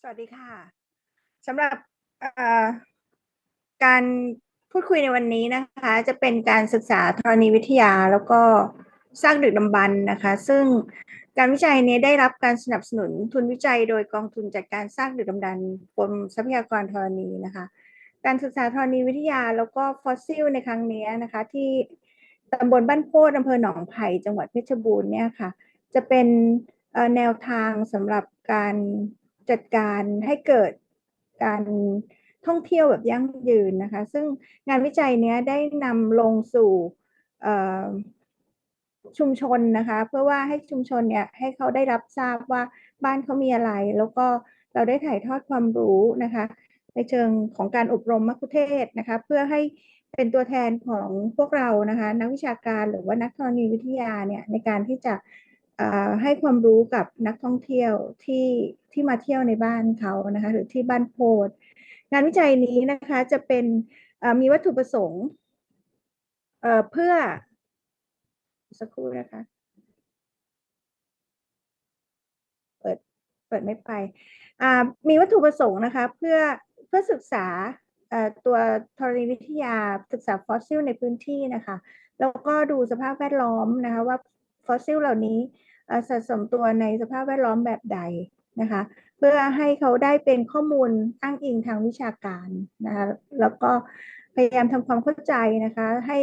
สวัสดีค่ะสำหรับการพูดคุยในวันนี้นะคะ จะเป็นการศึกษาธรณีวิทยาแล้วก็สร้างดึกดำบรรพ์นะคะ ซึ่งการวิจัยนี้ได้รับการสนับสนุนทุนวิจัยโดยกองทุนจัดการสร้างดึกดำบรรพ์กรมทรัพยากรธรณีนะคะ การศึกษาธรณีวิทยาแล้วก็ฟอสซิลในครั้งนี้นะคะ ที่ตำบลบ้านโพดอำเภอหนองไผ่จังหวัดเพชรบูรณ์เนี่ยค่ะ จะเป็นแนวทางสำหรับการ จัดการให้เกิดการท่องเที่ยวแบบยั่งยืนนะคะ ซึ่งงานวิจัยเนี้ยได้นำลงสู่ชุมชนนะคะ เพื่อว่าให้ชุมชนเนี่ยให้เขาได้รับทราบว่าบ้านเขามีอะไร แล้วก็เราได้ถ่ายทอดความรู้นะคะ ในเชิงของการอบรมมัคคุเทศ์นะคะ เพื่อให้เป็นตัวแทนของพวกเรานะคะ นักวิชาการหรือว่านักธรณีวิทยาเนี่ยในการที่จะ ให้ความรู้กับนักท่องเที่ยวที่ที่มาเที่ยวในบ้านเขานะคะหรือที่บ้านโพดงานวิจัยนี้นะคะจะเป็นมีวัตถุประสงค์เพื่อสักครู่นะคะเปิดเปิดไม่ไปมีวัตถุประสงค์นะคะเพื่อเพื่อศึกษาตัวธรณีวิทยาศึกษาฟอสซิลในพื้นที่นะคะ แล้วก็ดูสภาพแวดล้อมนะคะว่าฟอสซิลเหล่านี้ เอ่อสะสมตัวในสภาพแวดล้อมแบบใดนะคะ เพื่อให้เขาได้เป็นข้อมูลอ้างอิงทางวิชาการนะคะแล้วก็พยายามทำความเข้าใจนะคะให้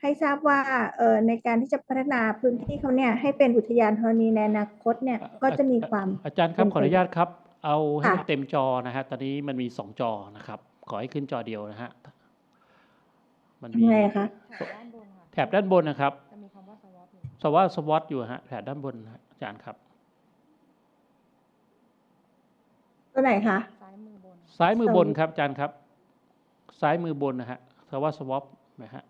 ให้ทราบว่าเอ่อในการที่จะพัฒนาพื้นที่เขาเนี่ยให้เป็นอุทยานธรณีในอนาคตเนี่ยก็จะมีความอาจารย์ครับเป็นขออนุญาตครับ เอาให้ค่ะมันเต็มจอนะฮะตอนนี้มันมีสองจอนะครับ ขอให้ขึ้นจอเดียวนะฮะมันมีทำไงคะแถบด้านบนค่ะแถบด้านบนนะครับ สว่าสวอตอยู่ฮะแถบด้านบนนะฮะอาจารย์ครับ ตัวไหนคะ ซ้ายมือบน ซ้ายมือบนสวิตช์ครับอาจารย์ครับ ซ้ายมือบนนะฮะสว่าสวอปนะฮะ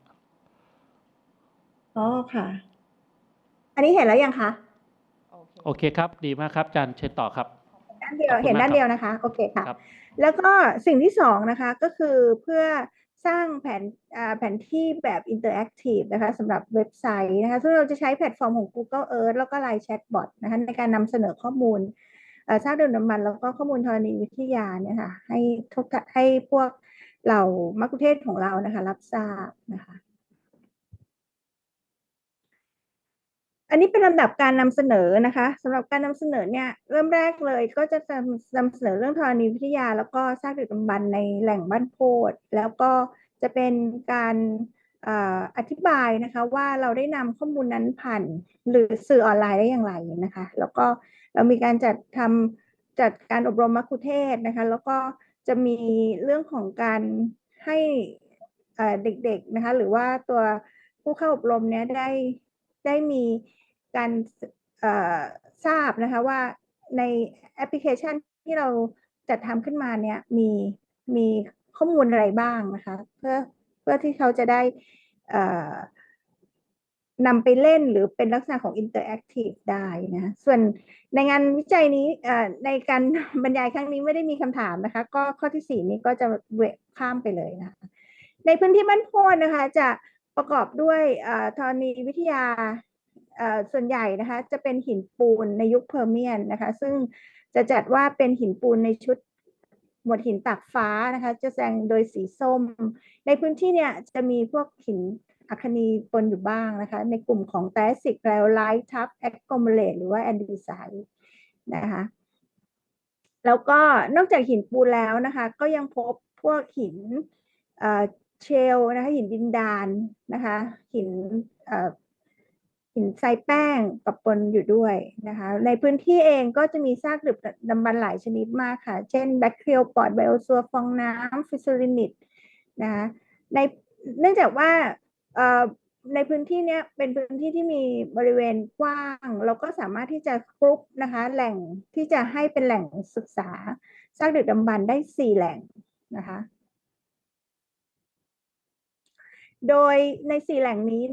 อ๋อค่ะ อันนี้เห็นแล้วยังคะโอเคโอเคครับ ดีมากครับอาจารย์เชิญต่อครับด้านเดียวขอบคุณเห็นด้านมากครับเดียวนะคะ โอเคค่ะครับแล้วก็สิ่งที่สองนะคะ ก็คือเพื่อ สร้างแผนแผนที่แบบอินเตอร์แอคทีฟนะคะสำหรับเว็บไซต์นะคะซึ่งเราจะใช้แพลตฟอร์มของ Google Earth แล้วก็ Line Chatbot นะคะในการนำเสนอข้อมูลเอ่างเดินน้ำมัน แล้วก็ข้อมูลธรณีวิทยาเนี่ยค่ะให้ทุกให้พวกเรามักคุเทศของเรานะคะ รับทราบนะคะ อันนี้เป็นลำดับการนำเสนอนะคะสำหรับการนำเสนอเนี่ยเริ่มแรกเลยก็จะนำเสนอเรื่องธรณีวิทยา แล้วก็ซากดึกดำบรรในแหล่งบ้านโพดแล้วก็จะเป็นการอธิบายนะคะว่าเราได้นำข้อมูลนั้นผ่านหรือสื่อออนไลน์ได้อย่างไรนะคะ แล้วก็เรามีการจัดทำจัดการอบรมมัคคุเทศ์นะคะ แล้วก็จะมีเรื่องของการให้เด็กๆนะคะ หรือว่าตัวผู้เข้าอบรมเนี่ยได้ ได้มีการทราบนะคะว่าในแอปพลิเคชันที่เราจัดทำขึ้นมาเนี่ยมีมีข้อมูลอะไรบ้างนะคะ เพื่อเพื่อที่เขาจะได้นำไปเล่นหรือเป็นลักษณะของ interactive ได้นะส่วนในงานวิจัยนี้ในการบรรยายครั้งนี้ไม่ได้มีคำถามนะคะ ก็ข้อที่สี่นี้ก็จะเวข้ามไปเลยนะคะในพื้นที่บ้านโพนนะคะจะ ประกอบด้วยธรณีวิทยาส่วนใหญ่นะคะจะเป็นหินปูนในยุคเพอร์เมียนนะคะ ซึ่งจะจัดว่าเป็นหินปูนในชุดหมวดหินตากฟ้านะคะ จะแสดงโดยสีส้ม ในพื้นที่เนี่ยจะมีพวกหินอัคนีปนอยู่บ้างนะคะ ในกลุ่มของแตสิกแกลไลท์ทับแอคโกมเลตหรือว่าแอนดีไซด์นะคะแล้วก็นอกจากหินปูนแล้วนะคะ ก็ยังพบพวกหิน เชลนะคะหินดินดานนะคะหินหินทรายแป้งปะปนอยู่ด้วยนะคะในพื้นที่เองก็จะมีซากดึกดำบรรหลายชนิดมากค่ะ เช่นแบคทีเรียปอดไบโอซัวฟองน้ำฟิสซูรินิตนะคะในเนื่องจากว่าในพื้นที่เนี้ยเป็นพื้นที่ที่มีบริเวณกว้าง เราก็สามารถที่จะกรุ๊ปนะคะแหล่งที่จะให้เป็นแหล่งศึกษาซากดึกดำบรรได้สี่แหล่งนะคะ โดยในสี่แหล่งนี้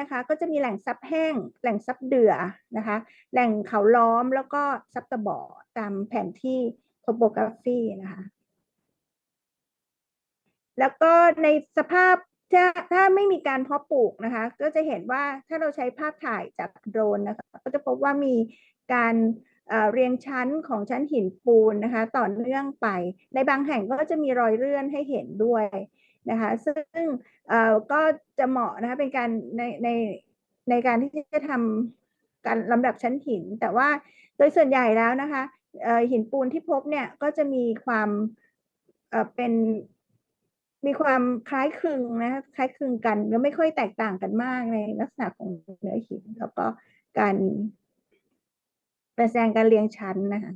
นะคะ ก็จะมีแหล่งซับแห้ง แหล่งซับเดือนะคะ แหล่งเขาล้อมแล้วก็ซับตะบ่อตามแผนที่ topography นะคะ แล้วก็ในสภาพถ้าถ้าไม่มีการเพาะปลูกนะคะ ก็จะเห็นว่าถ้าเราใช้ภาพถ่ายจากโดรนนะคะ ก็จะพบว่ามีการเรียงชั้นของชั้นหินปูนนะคะ ต่อเนื่องไป ในบางแห่งก็จะมีรอยเลื่อนให้เห็นด้วย นะคะ ซึ่งก็จะเหมาะนะคะเป็นการในในในการที่จะทำการลำดับชั้นหิน แต่ว่าโดยส่วนใหญ่แล้วนะคะหินปูนที่พบเนี่ยก็จะมีความเเป็นมีความคล้ายคลึงนะคล้ายคลึงกันแล้วไม่ค่อยแตกต่างกันมากในลักษณะของเนื้อหิน แล้วก็การแสดงการเรียงชั้นนะคะ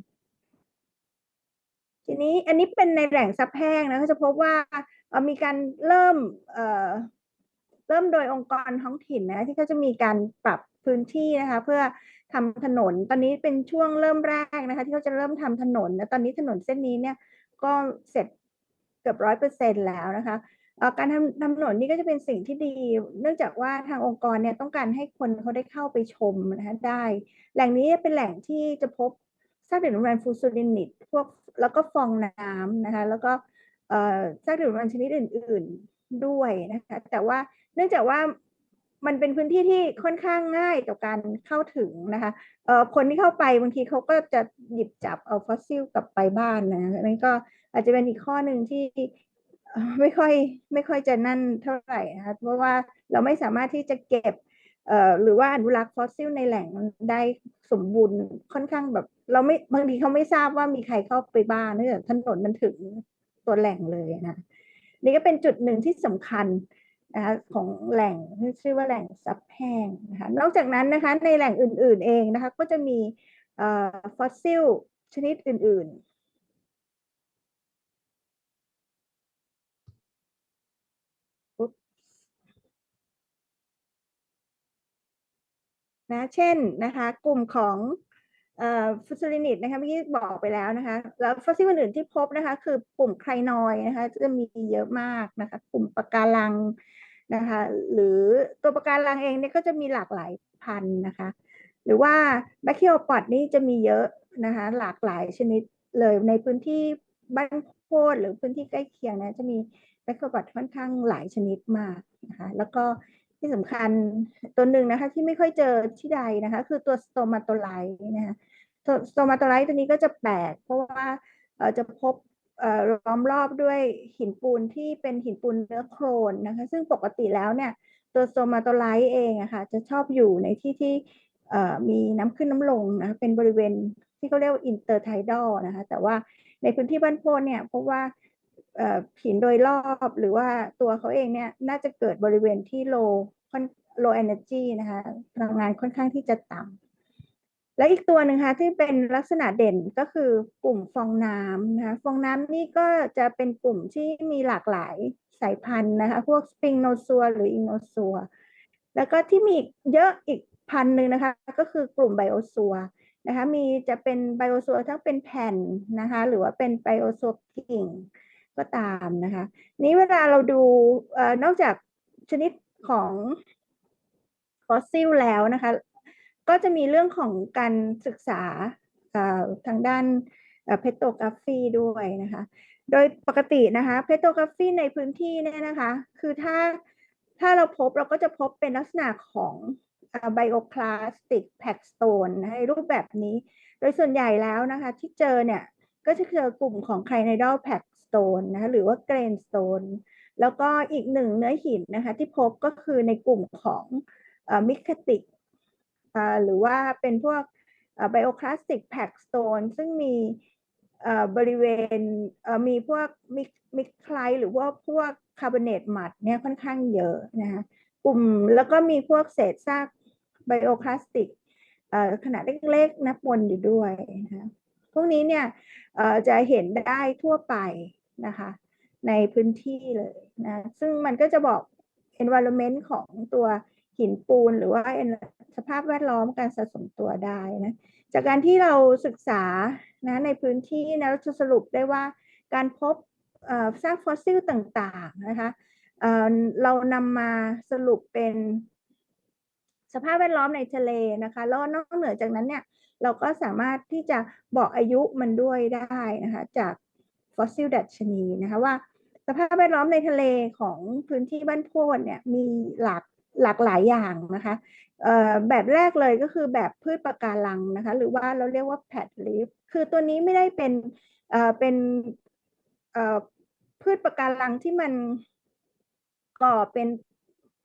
ทีนี้อันนี้เป็นในแหล่งซับแห้งนะก็จะพบว่า มีการเริ่มเอ่อเริ่มโดยองค์กรท้องถิ่นนะที่เขาจะมีการปรับพื้นที่นะคะเพื่อทำถนนตอนนี้เป็นช่วงเริ่มแรกนะคะที่เขาจะเริ่มทำถนนและตอนนี้ถนนเส้นนี้เนี่ยก็เสร็จเกือบร้อยเปอร์เซ็นแล้วนะคะการทำทำถนนนี่ก็จะเป็นสิ่งที่ดี เนื่องจากว่าทางองค์กรเนี่ยต้องการให้คนเขาได้เข้าไปชมนะคะได้ แหล่งนี้เป็นแหล่งที่จะพบซากเด็กน้ำมันฟูซูลินิตพวกแล้วก็ฟองน้ำนะคะแล้วก็ ซากด็กน้ำมันชนิดอื่น ๆด้วยนะคะแต่ว่าเนื่องจากว่ามันเป็นพื้นที่ที่ค่อนข้างง่ายต่อการเข้าถึงนะคะเอ่อคนที่เข้าไปบางทีเขาก็จะหยิบจับเอาฟอสซิลกลับไปบ้านนะนั่นก็อาจจะเป็นอีกข้อหนึ่งที่ไม่ค่อยไม่ค่อยจะนั่นเท่าไหร่นะคะเพราะว่าเราไม่สามารถที่จะเก็บเอ่อหรือว่าอนุรักษ์ฟอสซิลในแหล่งได้สมบูรณ์ค่อนข้างแบบ เราไม่บางทีเขาไม่ทราบว่ามีใครเข้าไปบ้านเนื่องจากถนนมันถึง ตัวแหล่งเลยนะนี่ก็เป็นจุดหนึ่งที่สำคัญนะคะของแหล่งที่ชื่อว่าแหล่งซับแห้งนะคะนอกจากนั้นนะคะในแหล่งอื่น ๆ เองนะคะก็จะมีฟอสซิลชนิดอื่น ๆนะเช่นนะคะกลุ่มของ เอ่อฟูซูลินิตนะคะเมื่อกี้บอกไปแล้วนะคะ แล้วฟอสซิลอื่นที่พบนะคะ คือกลุ่มไครนอยนะคะ จะมีเยอะมากนะคะ กลุ่มปะการังนะคะ หรือตัวปะการังเองเนี่ยก็จะมีหลากหลายพันธุ์นะคะ หรือว่าแบคทีโอปอดนี่จะมีเยอะนะคะ หลากหลายชนิดเลยในพื้นที่บ้านโพดหรือพื้นที่ใกล้เคียงนะจะมีแบคทีโอปอดค่อนข้างหลายชนิดมากนะคะ แล้วก็ ที่สำคัญตัวหนึ่งนะคะ ที่ไม่ค่อยเจอที่ใดนะคะ คือตัวสโตมาโตไลต์นะคะสโตมาโตไลต์ตัวนี้ก็จะแปลก เพราะว่าจะพบล้อมรอบด้วยหินปูนที่เป็นหินปูนเนื้อโครนนะคะ ซึ่งปกติแล้วเนี่ย ตัวสโตมาโตไลต์เองอะค่ะจะชอบอยู่ในที่ที่มีน้ำขึ้นน้ำลงนะะเป็นบริเวณที่เขาเรียกว่าอินเตอร์ไทดอลนะคะ แต่ว่าในพื้นที่บ้านโพนเนี่ยเพราะว่า หินโดยรอบหรือว่าตัวเขาเองเนี่ยน่าจะเกิดบริเวณที่ low ค่อน low energy นะคะพลังงานค่อนข้างที่จะต่ำและอีกตัวหนึ่งค่ะที่เป็นลักษณะเด่นก็คือกลุ่มฟองน้ำนะคะฟองน้ำนี่ก็จะเป็นกลุ่มที่มีหลากหลายสายพันธุ์นะคะพวกสปริงโนซัวหรืออิงโนซัวแล้วก็ที่มีเยอะอีกพันธุ์หนึ่งนะคะก็คือกลุ่มไบโอซัวนะคะมีจะเป็นไบโอซัวทั้งเป็นแผ่นนะคะหรือว่าเป็นไบโอซัวกิ่ง ก็ตามนะคะ นี้เวลาเราดูอนอกจากชนิดของฟอสซิลแล้วนะคะ ก็จะมีเรื่องของการศึกษาทางด้านเพโตกราฟีด้วยนะคะ โดยปกตินะคะเพโตกราฟีในพื้นที่เนี่ยนะคะ คือถ้าถ้าเราพบเราก็จะพบเป็นลักษณะของไบโอคลาสติกแพ็กสโตนในรูปแบบนี้ โดยส่วนใหญ่แล้วนะคะ ที่เจอเนี่ย ก็จะเจอกลุ่มของไคไนดอลแพ็ก โตนนะคะหรือว่าเกรนสโตนแล้วก็อีกหนึ่งเนื้อหินนะคะที่พบก็คือในกลุ่มของมิคติกหรือว่าเป็นพวกไบโอคลาสติกแพ็กสโตนซึ่งมีบริเวณมีพวกมิกมิกไคลหรือว่าพวกคาร์บอเนตหมัดเนี่ยค่อนข้างเยอะนะคะกลุ่มแล้วก็มีพวกเศษซากไบโอคลาสติกขนาดเล็กๆนะปนอยู่ด้วยนะคะ พวกนี้เนี่ยจะเห็นได้ทั่วไปนะคะในพื้นที่เลยนะซึ่งมันก็จะบอก environment ของตัวหินปูนหรือว่าสภาพแวดล้อมการสะสมตัวได้นะจากการที่เราศึกษานะในพื้นที่นะเราจะสรุปได้ว่าการพบซากฟอสซิลต่างๆนะคะเเรานำมาสรุปเป็นสภาพแวดล้อมในทะเลนะคะแล้วนอกเหนือจากนั้นเนี่ย เราก็สามารถที่จะบอกอายุมันด้วยได้นะคะจากฟอสซิลดัชนีนะคะว่าสภาพแวดล้อมในทะเลของพื้นที่บ้านโพดเนี่ยมีหลากหลากหลายอย่างนะคะแบบแรกเลยก็คือแบบพืชปะการังนะคะหรือว่าเราเรียกว่า pad leaf คือตัวนี้ไม่ได้เป็นเป็นพืชปะการังที่มันก่อเป็น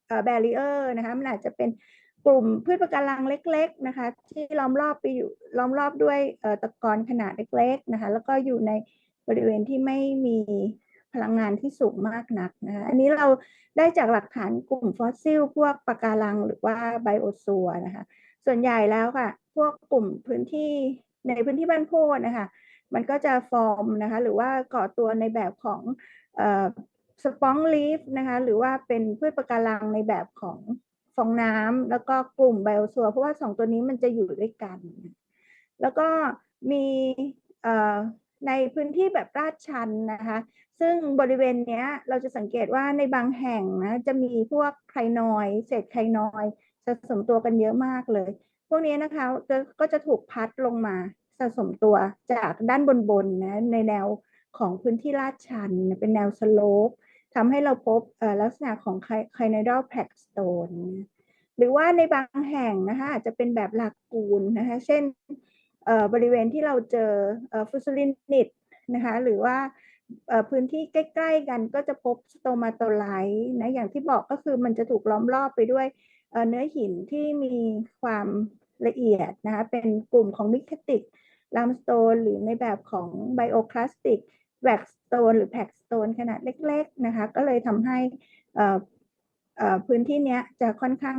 เอ่อ barrier นะคะมันอาจจะเป็น กลุ่มพืชปะการังเล็ก ๆ นะคะ ที่ล้อมรอบไปอยู่ล้อมรอบด้วยตะกอนขนาดเล็ก ๆ นะคะ แล้วก็อยู่ในบริเวณที่ไม่มีพลังงานที่สูงมากนักนะคะอันนี้เราได้จากหลักฐานกลุ่มฟอสซิล พวกปะการังหรือว่าไบโอซัวนะคะ ส่วนใหญ่แล้วค่ะ พวกกลุ่มพื้นที่ในพื้นที่บ้านโพดนะคะ มันก็จะฟอร์มนะคะ หรือว่าก่อตัวในแบบของสปองลีฟนะคะ หรือว่าเป็นพืชปะการังในแบบของ ฟองน้ำแล้วก็กลุ่มไบโอซัวเพราะว่าสองตัวนี้มันจะอยู่ด้วยกัน แล้วก็มีในพื้นที่แบบลาดชันนะคะ ซึ่งบริเวณเนี้ยเราจะสังเกตว่าในบางแห่งนะจะมีพวกไคลนอย เศษไคลนอยสะสมตัวกันเยอะมากเลย พวกนี้นะคะก็ก็จะถูกพัดลงมาสะสมตัวจากด้านบนๆนะในแนวของพื้นที่ลาดชันเป็นแนวสโลป ทำให้เราพบลักษณะของไคลนอยด์แพลกสโตนหรือว่าในบางแห่งนะคะอาจจะเป็นแบบหลักกูลนะคะเช่นบริเวณที่เราเจอฟุสลินิตนะคะหรือว่าพื้นที่ใกล้ๆกันก็จะพบสโตมาโตไลท์นะอย่างที่บอกก็คือมันจะถูกล้อมรอบไปด้วยเอ่อเนื้อหินที่มีความละเอียดนะคะเป็นกลุ่มของมิกติกลามสโตนหรือในแบบของไบโอคลาสติก แว็กสโตนหรือแพ็กสโตนขนาดเล็ก ๆนะคะ ก็เลยทำให้พื้นที่เนี้ยจะค่อนข้าง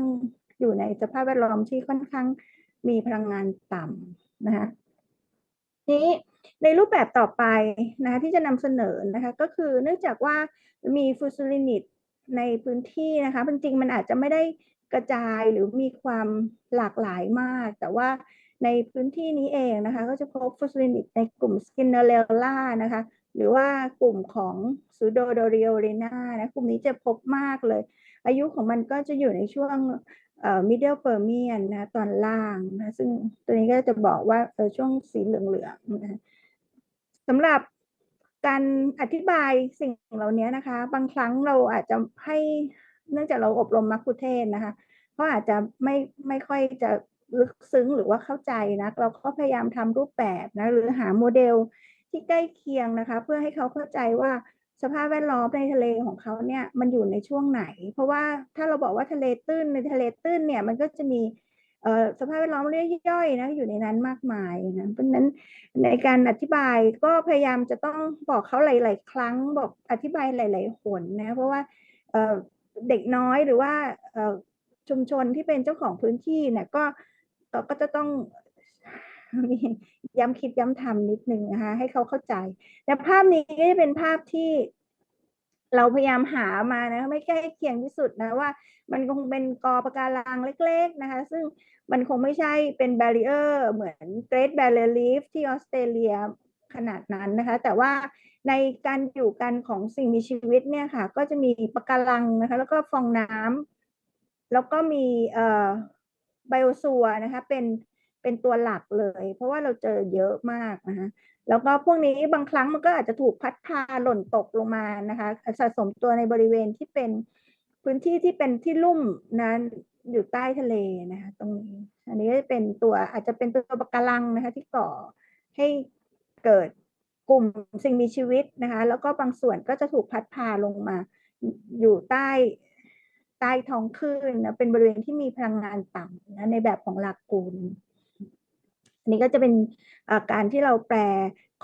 อยู่ในสภาพแวดล้อมที่ค่อนข้างมีพลังงานต่ำนะคะนี้ในรูปแบบต่อไปนะคะที่จะนำเสนอนะคะก็คือเนื่องจากว่ามีฟูซูลินิตในพื้นที่นะคะจริงๆมันอาจจะไม่ได้กระจายหรือมีความหลากหลายมาก แต่ว่าในพื้นที่นี้เองนะคะ ก็จะพบฟอสซิลินิตในกลุ่มสกินเนเรลล่านะคะ หรือว่ากลุ่มของซูโดโดเรียเรนานะกลุ่มนี้จะพบมากเลย อายุของมันก็จะอยู่ในช่วงเอ่อ middle permian นะตอนล่างนะซึ่งตัวนี้ก็จะบอกว่าเออช่วงสีเหลืองๆนะสำหรับการอธิบายสิ่งเหล่านี้นะคะ บางครั้งเราอาจจะให้เนื่องจากเราอบรมมัคคุเทศนะคะก็อาจจะไม่ไม่ค่อยจะลึกซึ้งหรือว่าเข้าใจนะเราก็พยายามทำรูปแบบนะหรือหาโมเดล ที่ใกล้เคียงนะคะ เพื่อให้เขาเข้าใจว่าสภาพแวดล้อมในทะเลของเขาเนี่ยมันอยู่ในช่วงไหน เพราะว่าถ้าเราบอกว่าทะเลตื้นในทะเลตื้นเนี่ยมันก็จะมีสภาพแวดล้อมเรียย่อยๆนะอยู่ในนั้นมากมายนะเพราะฉะนั้นในการอธิบายก็พยายามจะต้องบอกเขาหลาย ๆ ครั้งบอกอธิบายหลาย ๆ หนนะเพราะว่าเเด็กน้อยหรือว่าชุมชนที่เป็นเจ้าของพื้นที่เนี่ยก็ก็จะต้อง มีย้ำคิดย้ำทำนิดนึงนะคะ ให้เขาเข้าใจแต่ภาพนี้ก็จะเป็นภาพที่เราพยายามหามานะไม่ใกล้เคียงที่สุดนะว่า มันคงเป็นกอปะการังเล็ก ๆนะคะ ซึ่งมันคงไม่ใช่เป็นแบรีเออร์เหมือน Great Barrier Reef ที่ออสเตรเลียขนาดนั้นนะคะ แต่ว่าในการอยู่กันของสิ่งมีชีวิตเนี่ยค่ะ ก็จะมีปะการังนะคะ แล้วก็ฟองน้ำแล้วก็มีเอ่อไบโอซัวนะคะ เป็น เป็นตัวหลักเลย เพราะว่าเราเจอเยอะมากนะคะแล้วก็พวกนี้บางครั้งมันก็อาจจะถูกพัดพาหล่นตกลงมานะคะสะสมตัวในบริเวณที่เป็นพื้นที่ที่เป็นที่ลุ่มนั้นอยู่ใต้ทะเลนะคะ ตรงนี้ อันนี้จะเป็นตัวอาจจะเป็นตัวปะการังนะคะ ที่ก่อให้เกิดกลุ่มสิ่งมีชีวิตนะคะ แล้วก็บางส่วนก็จะถูกพัดพาลงมา อยู่ใต้ใต้ท้องคลื่นนะเป็นบริเวณที่มีพลังงานต่ำนะในแบบของหลักกูล อันนี้ก็จะเป็นการที่เราแปล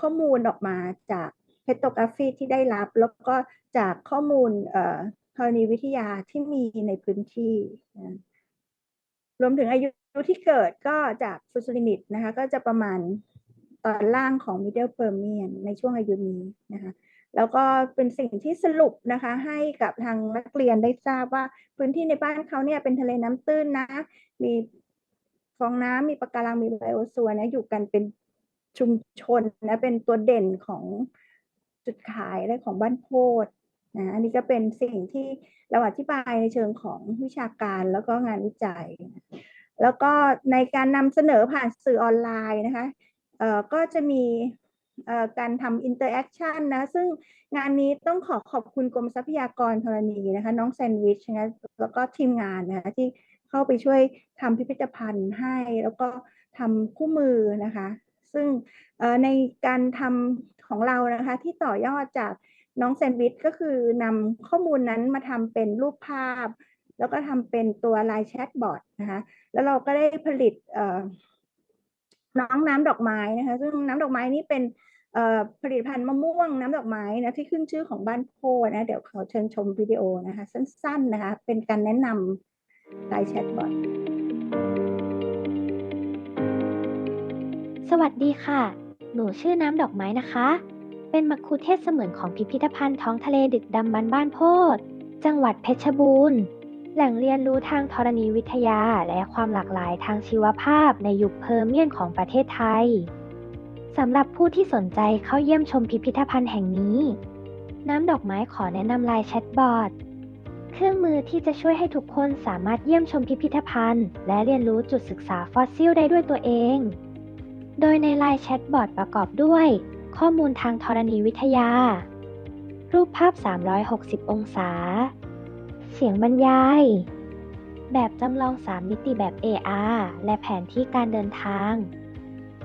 ข้อมูลออกมาจากเพโตกราฟีที่ได้รับ แล้วก็จากข้อมูลธรณีวิทยาที่มีในพื้นที่ รวมถึงอายุที่เกิดก็จากฟูซูลินิตนะคะก็จะประมาณตอนล่างของ Middle Permian ในช่วงอายุนี้นะคะแล้วก็เป็นสิ่งที่สรุปนะคะให้กับทางนักเรียนได้ทราบว่าพื้นที่ในบ้านเขาเนี่ยเป็นทะเลน้ำตื้นนะ มี ฟองน้ำมีปะการังมีไบโอซัวนะอยู่กันเป็นชุมชนนะเป็นตัวเด่นของจุดขายและของบ้านโพดนะอันนี้ก็เป็นสิ่งที่เราอธิบายในเชิงของวิชาการแล้วก็งานวิจัย แล้วก็ในการนำเสนอผ่านสื่อออนไลน์นะคะเอ่อก็จะมีการทำอินเตอร์แอคชั่นนะซึ่งงานนี้ต้องขอขอบคุณกรมทรัพยากรธรณีนะคะน้องแซนด์วิชนะแล้วก็ทีมงานนะคะที่ เข้าไปช่วยทำพิพิธภัณฑ์ให้ แล้วก็ทำคู่มือนะคะ ซึ่งในการทำของเรานะคะ ที่ต่อยอดจากน้องแซนวิชก็คือนำข้อมูลนั้นมาทำเป็นรูปภาพ แล้วก็ทำเป็นตัวไลน์แชทบอทนะคะ แล้วเราก็ได้ผลิตน้องน้ำดอกไม้นะคะ ซึ่งน้ำดอกไม้นี่เป็นผลิตภัณฑ์มะม่วงน้ำดอกไม้นะที่ขึ้นชื่อของบ้านโพนะเดี๋ยวขอเชิญชมวิดีโอนะคะ สั้นๆนะคะ เป็นการแนะน ไลน์แชทบอทสวัสดีค่ะ หนูชื่อน้ำดอกไม้นะคะ เป็นมัคคุเทศเสมือนของพิพิธภัณฑ์ท้องทะเลดึกดำบรรพ์บ้านโพธิ์จังหวัดเพชรบูรณ์แหล่งเรียนรู้ทางธรณีวิทยาและความหลากหลายทางชีวภาพในยุคเพอร์เมียนของประเทศไทย สำหรับผู้ที่สนใจเข้าเยี่ยมชมพิพิธภัณฑ์แห่งนี้ น้ำดอกไม้ขอแนะนำไลน์แชทบอท เครื่องมือที่จะช่วยให้ทุกคนสามารถเยี่ยมชมพิพิธภัณฑ์ และเรียนรู้จุดศึกษาฟอสซิลได้ด้วยตัวเอง โดยในไลน์แชทบอทประกอบด้วย ข้อมูลทางธรณีวิทยา รูปภาพ 360 องศา เสียงบรรยาย แบบจำลอง 3 มิติแบบ AR และแผนที่การเดินทาง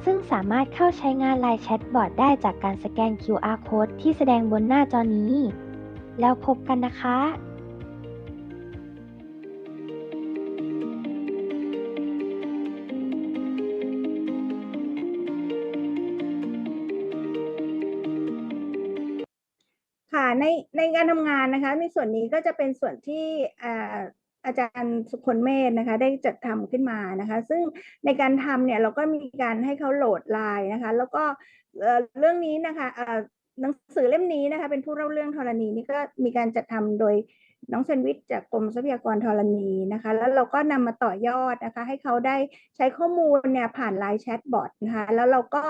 ซึ่งสามารถเข้าใช้งานไลน์แชทบอทได้จากการสแกน QR code ที่แสดงบนหน้าจอนี้ แล้วพบกันนะคะ การทำงานนะคะ ในส่วนนี้ก็จะเป็นส่วนที่อาจารย์สุคนเมธนะคะ ได้จัดทำขึ้นมานะคะ ซึ่งในการทำเนี่ยเราก็มีการให้เขาโหลดไลน์นะคะ แล้วก็เรื่องนี้นะคะหนังสือเล่มนี้นะคะ เป็นผู้เล่าเรื่องธรณีนี่ก็มีการจัดทำโดย น้องแซนวิชจากกรมทรัพยากรธรณีนะคะ แล้วเราก็นำมาต่อยอดนะคะ ให้เขาได้ใช้ข้อมูลเนี่ยผ่านไลน์แชทบอทนะคะแล้วเราก็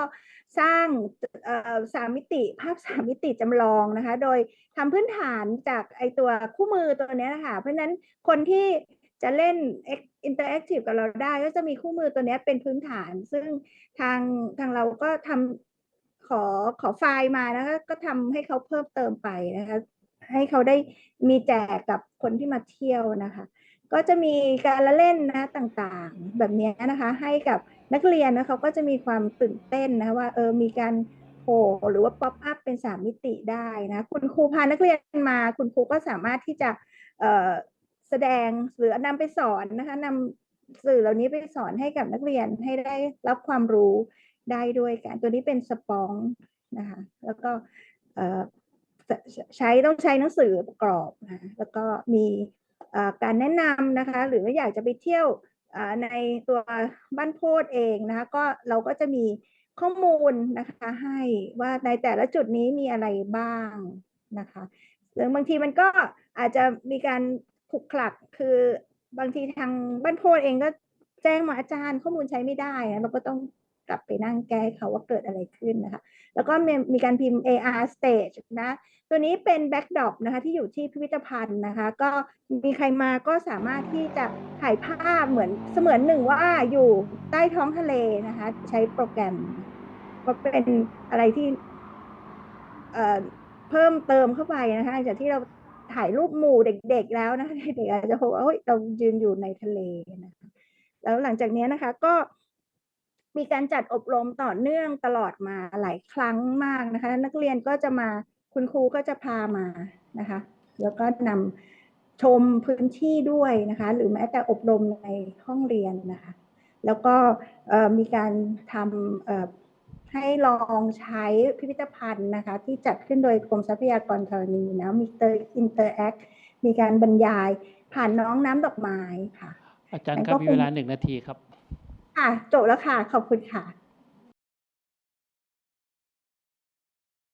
สร้างสามมิติภาพสามมิติจำลองนะคะ โดยทำพื้นฐานจากไอตัวคู่มือตัวนี้นะคะเพราะฉะนั้นคนที่จะเล่นอินเตอร์แอคทีฟกับเราได้ ก็จะมีคู่มือตัวนี้เป็นพื้นฐาน ซึ่งทางทางเราก็ทำขอขอไฟล์มานะคะก็ทำให้เขาเพิ่มเติมไปนะคะ ให้เขาได้มีแจกกับคนที่มาเที่ยวนะคะ ก็จะมีการละเล่นนะต่างๆ แบบนี้นะคะ ให้กับนักเรียนนะเขาก็จะมีความตื่นเต้นนะว่าเออมีการโผล่หรือว่าป๊อปอัพเป็นสามมิติได้นะ คุณครูพานักเรียนมา คุณครูก็สามารถที่จะแสดงหรือนำไปสอนนะคะนำสื่อเหล่านี้ไปสอนให้กับนักเรียนให้ได้รับความรู้ได้ด้วยกัน ตัวนี้เป็นสปองนะคะแล้วก็ ใช้ต้องใช้หนังสือประกอบนะแล้วก็มีการแนะนำนะคะ หรือว่าอยากจะไปเที่ยวในตัวบ้านโพดเองนะคะก็เราก็จะมีข้อมูลนะคะให้ว่าในแต่ละจุดนี้มีอะไรบ้างนะคะหรือบางทีมันก็อาจจะมีการขลุกขลักคือบางทีทางบ้านโพดเองก็แจ้งมาอาจารย์ข้อมูลใช้ไม่ได้นะเราก็ต้อง กลับไปนั่งแก้ให้เขาว่าเกิดอะไรขึ้นนะคะ แล้วก็มีมีการพิมพ์ AR stage นะตัวนี้เป็น backdrop นะคะที่อยู่ที่พิพิธภัณฑ์นะคะ ก็มีใครมาก็สามารถที่จะถ่ายภาพเหมือนเสมือนหนึ่งว่าอยู่ใต้ท้องทะเลนะคะ ใช้โปรแกรมก็เป็นอะไรที่เอ่อเพิ่มเติมเข้าไปนะคะหลังจากที่เราถ่ายรูปหมู่เด็กๆแล้วนะคะเด็กๆอาจจะพบว่าเฮ้ยเรายืนอยู่ในทะเลนะคะแล้วหลังจากนี้นะคะก็ มีการจัดอบรมต่อเนื่องตลอดมาหลายครั้งมากนะคะ นักเรียนก็จะมาคุณครูก็จะพามานะคะ แล้วก็นำชมพื้นที่ด้วยนะคะ หรือแม้แต่อบรมในห้องเรียนนะคะ แล้วก็เอ่อมีการทำเอ่อให้ลองใช้พิพิธภัณฑ์นะคะ ที่จัดขึ้นโดยกรมทรัพยากรธรณีนะมีเตอร์อินเตอร์แอคมีการบรรยายผ่านน้องน้ำดอกไม้ค่ะ อาจารย์งั้นครับก็มีคงเวลาหนึ่งนาทีครับ ค่ะจบแล้วค่ะ ขอบคุณค่ะ